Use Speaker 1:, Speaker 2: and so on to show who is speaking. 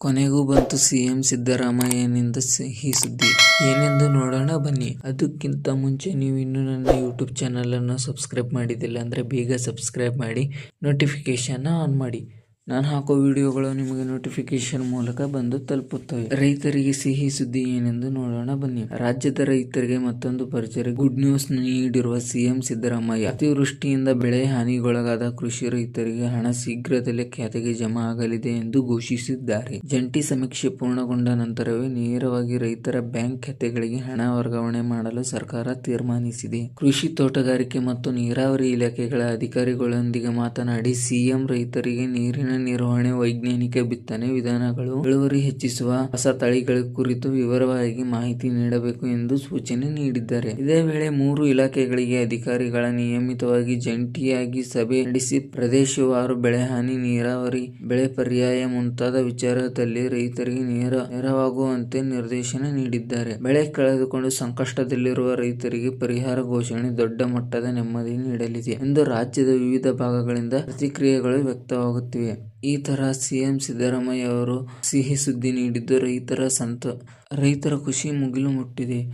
Speaker 1: ಕೊನೆಗೂ ಬಂತು ಸಿಎಂ ಸಿದ್ದರಾಮಯ್ಯನಿಂದ ಸಿಹಿ ಸುದ್ದಿ. ಏನೆಂದು ನೋಡೋಣ ಬನ್ನಿ. ಅದಕ್ಕಿಂತ ಮುಂಚೆ ನೀವು ಇನ್ನೂ ನನ್ನ ಯೂಟ್ಯೂಬ್ ಚಾನಲನ್ನು ಸಬ್ಸ್ಕ್ರೈಬ್ ಮಾಡಿದ್ದಿಲ್ಲ ಅಂದರೆ ಬೇಗ ಸಬ್ಸ್ಕ್ರೈಬ್ ಮಾಡಿ ನೋಟಿಫಿಕೇಷನ್ನ ಆನ್ ಮಾಡಿ. ನಾನು ಹಾಕೋ ವಿಡಿಯೋಗಳು ನಿಮಗೆ ನೋಟಿಫಿಕೇಶನ್ ಮೂಲಕ ಬಂದು ತಲುಪುತ್ತವೆ. ರೈತರಿಗೆ ಸಿಹಿ ಸುದ್ದಿ ಏನೆಂದು ನೋಡೋಣ ಬನ್ನಿ. ರಾಜ್ಯದ ರೈತರಿಗೆ ಮತ್ತೊಂದು ಪರಿಚಯ. ಗುಡ್ ನ್ಯೂಸ್ ನೀಡಿರುವ ಸಿಎಂ ಸಿದ್ದರಾಮಯ್ಯ. ಅತಿವೃಷ್ಟಿಯಿಂದ ಬೆಳೆ ಹಾನಿಗೊಳಗಾದ ಕೃಷಿ ರೈತರಿಗೆ ಹಣ ಶೀಘ್ರದಲ್ಲೇ ಖಾತೆಗೆ ಜಮಾ ಆಗಲಿದೆ ಎಂದು ಘೋಷಿಸಿದ್ದಾರೆ. ಜಂಟಿ ಸಮೀಕ್ಷೆ ಪೂರ್ಣಗೊಂಡ ನಂತರವೇ ನೇರವಾಗಿ ರೈತರ ಬ್ಯಾಂಕ್ ಖಾತೆಗಳಿಗೆ ಹಣ ವರ್ಗಾವಣೆ ಮಾಡಲು ಸರ್ಕಾರ ತೀರ್ಮಾನಿಸಿದೆ. ಕೃಷಿ ತೋಟಗಾರಿಕೆ ಮತ್ತು ನೀರಾವರಿ ಇಲಾಖೆಗಳ ಅಧಿಕಾರಿಗಳೊಂದಿಗೆ ಮಾತನಾಡಿ, ಸಿಎಂ ರೈತರಿಗೆ ನೀರಿನ ನಿರ್ವಹಣೆ, ವೈಜ್ಞಾನಿಕ ಬಿತ್ತನೆ ವಿಧಾನಗಳು ಇಳುವರಿ ಹೆಚ್ಚಿಸುವ ಹೊಸ ತಳಿಗಳ ಕುರಿತು ವಿವರವಾಗಿ ಮಾಹಿತಿ ನೀಡಬೇಕು ಎಂದು ಸೂಚನೆ ನೀಡಿದ್ದಾರೆ. ಇದೇ ವೇಳೆ ಮೂರು ಇಲಾಖೆಗಳಿಗೆ ಅಧಿಕಾರಿಗಳ ನಿಯಮಿತವಾಗಿ ಜಂಟಿಯಾಗಿ ಸಭೆ ನಡೆಸಿ ಪ್ರದೇಶವಾರು ಬೆಳೆಹಾನಿ ನೀರಾವರಿ, ಬೆಳೆ ಪರ್ಯಾಯ ಮುಂತಾದ ವಿಚಾರದಲ್ಲಿ ರೈತರಿಗೆ ನೇರ, ನೆರವಾಗುವಂತೆ ನಿರ್ದೇಶನ ನೀಡಿದ್ದಾರೆ. ಬೆಳೆ ಕಳೆದುಕೊಂಡು ಸಂಕಷ್ಟದಲ್ಲಿರುವ ರೈತರಿಗೆ ಪರಿಹಾರ ಘೋಷಣೆ ದೊಡ್ಡ ಮಟ್ಟದ ನೆಮ್ಮದಿ ನೀಡಲಿದೆ ಎಂದು ರಾಜ್ಯದ ವಿವಿಧ ಭಾಗಗಳಿಂದ ಪ್ರತಿಕ್ರಿಯೆಗಳು ವ್ಯಕ್ತವಾಗುತ್ತಿವೆ. ಈ ತರ ಸಿಎಂ ಸಿದ್ದರಾಮಯ್ಯ ಅವರು ಸಿಹಿ ಸುದ್ದಿ ನೀಡಿದ್ದು ರೈತರ ಸಂತ ರೈತರ ಖುಷಿ ಮುಗಿಲು ಮುಟ್ಟಿದೆ.